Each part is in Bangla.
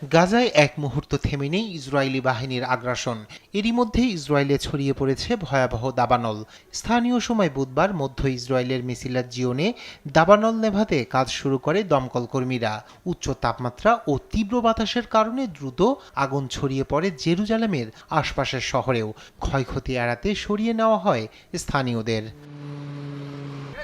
গাজায় এক মুহূর্ত থেমে নেই ইসরায়েলি বাহিনীর আগ্রাসন। এরই মধ্যে ইসরায়েলে ছড়িয়ে পড়েছে ভয়াবহ দাবানল। স্থানীয় সময় বুধবার মধ্য ইসরায়েলের মিসিলাত জিওনে দাবানল নেভাতে কাজ শুরু করে দমকল কর্মীরা। উচ্চ তাপমাত্রা ও তীব্র বাতাসের কারণে দ্রুত আগুন ছড়িয়ে পড়ে জেরুজালেমের আশপাশের শহরেও। ক্ষয়ক্ষতি এড়াতে সরিয়ে নেওয়া হয় স্থানীয়দের।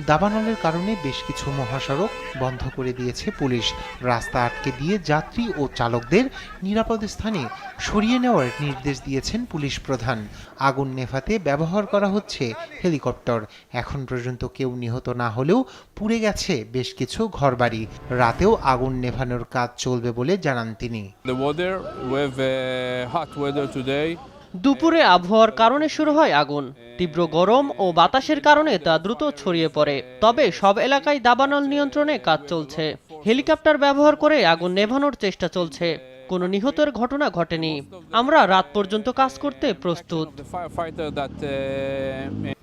দাবানলের কারণে বেশ কিছু মহাসড়ক বন্ধ করে দিয়েছে পুলিশ। রাস্তা আটকে দিয়ে যাত্রী ও চালকদের নিরাপদ স্থানে সরিয়ে নেওয়ার নির্দেশ দিয়েছেন পুলিশ প্রধান। আগুন নেভাতে ব্যবহার করা হচ্ছে হেলিকপ্টার। এখন পর্যন্ত কেউ নিহত না হলেও পুড়ে গেছে বেশ কিছু ঘরবাড়ি। রাতেও আগুন নেভানোর কাজ চলবে বলে জানান তিনি। The weather, we have uh, hot weather today. দুপুরে আবহাওয়ার কারণে শুরু হয় আগুন। তীব্র গরম ও বাতাসের কারণে তা দ্রুত ছড়িয়ে পড়ে। তবে সব এলাকায় দাবানল নিয়ন্ত্রণে কাজ চলছে। হেলিকপ্টার ব্যবহার করে আগুন নেভানোর চেষ্টা চলছে। কোনো নিহতের ঘটনা ঘটেনি। আমরা রাত পর্যন্ত কাজ করতে প্রস্তুত।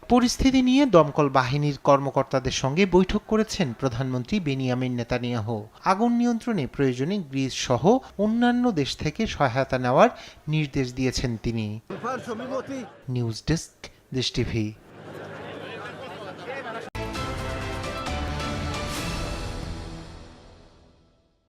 পরিস্থিতি নিয়ে দমকল বাহিনীর কর্মকর্তাদের সঙ্গে বৈঠক করেছেন প্রধানমন্ত্রী বেনিয়ামিন নেতানিয়াহ। আগুন নিয়ন্ত্রণে প্রয়োজনে গ্রিস সহ অন্যান্য দেশ থেকে সহায়তা নেওয়ার নির্দেশ দিয়েছেন তিনি। News desk Desh TV.